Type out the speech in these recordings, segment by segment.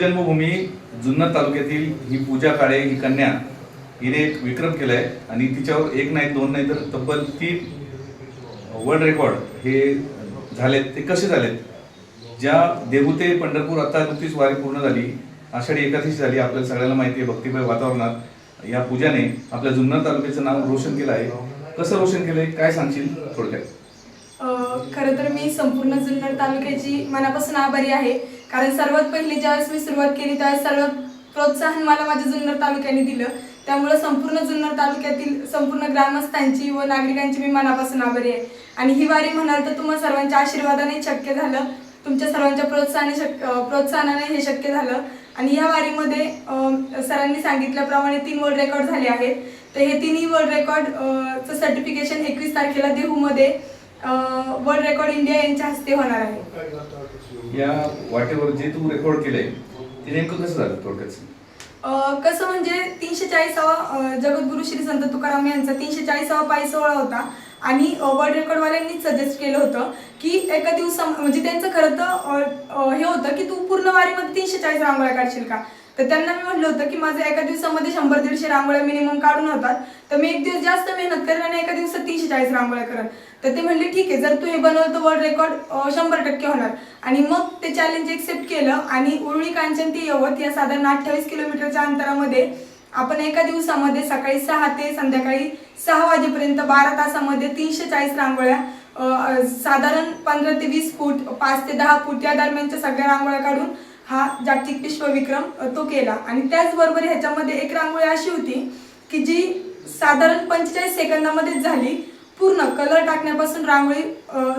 शिवजन्मभूमी जुन्नर तालुक्यातील ही पूजा काळे ही कन्या हिने एक विक्रम केलाय आणि तिच्यावर एक नाही दोन नाही तर तब्बल तीन वर्ल्ड रेकॉर्ड हे झालेत. ते कसे झालेत? ज्या देहू पंढरपूर आता नुकतीच वारी पूर्ण झाली आषाढी एकादशी झाली आपल्याला सगळ्यांना माहिती आहे भक्तिमय वातावरणात या पूजाने आपल्या जुन्नर तालुक्याचं नाव रोशन केलं आहे. कसं रोशन केलंय? काय सांगशील थोडक्यात? खरं तर मी संपूर्ण जुन्नर तालुक्याची मनापासून आभारी आहे. कारण सर्वात पहिली ज्यावेळेस मी सुरुवात केली त्यावेळेस सर्वात प्रोत्साहन मला माझ्या जुन्नर तालुक्याने दिलं. त्यामुळे संपूर्ण जुन्नर तालुक्यातील संपूर्ण ग्रामस्थांची व नागरिकांची मी मनापासून आभारी आहे. आणि ही वारी म्हणाल तर तुम्हा सर्वांच्या आशीर्वादाने शक्य झालं. तुमच्या सर्वांच्या प्रोत्साहने शक प्रोत्साहनाने हे शक्य झालं. आणि या वारीमध्ये सरांनी सांगितल्याप्रमाणे तीन वर्ल्ड रेकॉर्ड झाले आहेत. तर हे तिन्ही वर्ल्ड रेकॉर्डचं सर्टिफिकेशन एकवीस तारखेला देहूमध्ये वर्ल्ड रेकॉर्ड इंडिया यांच्या हस्ते होणार आहे. या वाटेवर जे तू रेकॉर्ड केलंय ते नेमकं कसं झालं थोडक्यात? कसं म्हणजे तीनशे चाळीसावा जगद्गुरु श्री संत तुकाराम यांचा तीनशे चाळीसावा पायी सोहळा होता आणि वर्ल्ड रेकॉर्डवाल्यांनीच सजेस्ट केलं होतं की एका दिवसा म्हणजे त्यांचं खरं तर हे होतं की तू पूर्ण वारीमध्ये तीनशे चाळीस रांगोळ्या काढशील का? तर त्यांना मी म्हटलं होतं की माझं एका दिवसामध्ये शंभर दीडशे रांगोळ्या मिनिमम काढून होतात. तर मी एक दिवस जास्त मेहनत करेन आणि एका दिवसात तीनशे चाळीस रांगोळ्या करेन. तर ते म्हणले ठीक आहे जर तू हे बनवलं तर वर्ल्ड रेकॉर्ड शंभर टक्के होणार. आणि मग ते चॅलेंज एक्सेप्ट केलं आणि उरुळी कांचन ते यवत या साधारण अठ्ठावीस किलोमीटरच्या अंतरामध्ये आपण एका दिवसामध्ये सकाळी सहा ते संध्याकाळी सहा वाजेपर्यंत बारा तासामध्ये तीनशे चाळीस रांगोळ्या साधारण पंधरा ते वीस फूट पाच ते दहा फूट या दरम्यानच्या सगळ्या रांगोळ्या काढून हा जागतिक विश्वविक्रम तो केला. आणि त्याचबरोबर ह्याच्यामध्ये एक रांगोळी अशी होती की जी साधारण पंचेचाळीस सेकंदामध्येच झाली. पूर्ण कलर टाकण्यापासून रांगोळी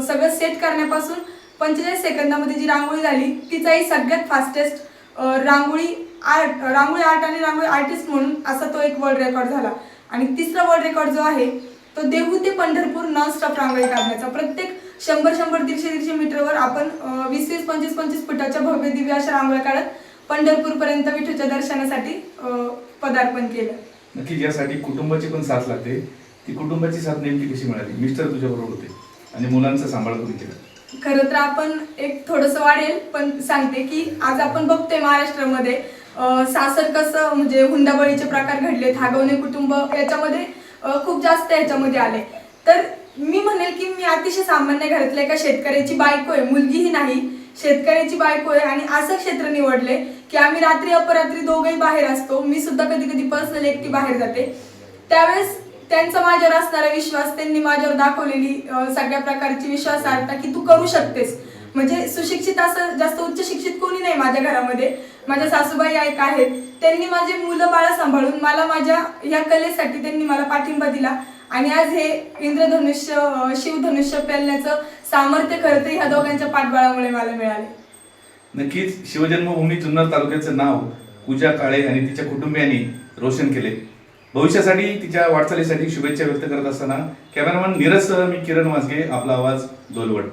सगळं सेट करण्यापासून पंचेचाळीस सेकंदामध्ये जी रांगोळी झाली तिचाही सगळ्यात fastest rangoli art rangoli art आणि रांगोळी आर्टिस्ट म्हणून असा तो एक वर्ल्ड रेकॉर्ड झाला. आणि तिसरा वर्ल्ड रेकॉर्ड जो आहे तो देहू ते पंढरपूर नॉन स्टॉप रांगोळी काढण्याचा. प्रत्येक शंभर शंभर दीडशे दीडशे मीटरवर आपण वीस वीस पंचवीस पंचवीस फुटाच्या भव्य दिव्य अशा रांगोळ्या काढत पंढरपूरपर्यंत विठूच्या दर्शनासाठी पदार्पण केलं. नक्की यासाठी कुटुंबाची पण साथ लागते. ती कुटुंबाची साथ नेमकी कशी मिळाली? मिस्टर तुझ्याबरोबर होते आणि मुलांचा सांभाळ करून केला? खरं तर आपण एक थोडस वाढेल पण सांगते की आज आपण बघतोय महाराष्ट्रामध्ये सासर कसं म्हणजे हुंडाबळीचे प्रकार घडलेत हागवणे कुटुंब याच्यामध्ये खूप जास्त याच्यामध्ये आले. तर मी म्हणेल की मी अतिशय सामान्य घरातल्या एका शेतकऱ्याची बायको आहे. मुलगीही नाही. शेतकऱ्याची बायको आहे आणि असं क्षेत्र निवडले की आम्ही रात्री अपरात्री दोघंही बाहेर असतो. मी सुद्धा कधी कधी पर्सनल एकटी बाहेर जाते. त्यावेळेस त्यांचा माझ्यावर असणारा विश्वास त्यांनी माझ्यावर दाखवलेली सगळ्या प्रकारची विश्वासार्हता की तू करू शकतेस. म्हणजे सुशिक्षित असं जास्त उच्च शिक्षित कोणी नाही माझ्या घरामध्ये. माझ्या सासूबाई ऐक आहेत. त्यांनी माझे मुलं बाळं सांभाळून मला माझ्या या कलेसाठी त्यांनी मला पाठिंबा दिला. आणि आज हे इंद्रधनुष्य शिवधनुष्य पेलण्याचं सामर्थ्य खरं तर ह्या दोघांच्या पाठबळामुळे मला मिळाले. नक्कीच शिवजन्मभूमी जुन्नर तालुक्याचं नाव पूजा काळे आणि तिच्या कुटुंबियांनी रोशन केले. भविष्यासाठी तिच्या वाटचालीसाठी शुभेच्छा व्यक्त करत असताना कॅमेरामन नीरजसह मी किरण वाजगे आपला आवाज दोलवड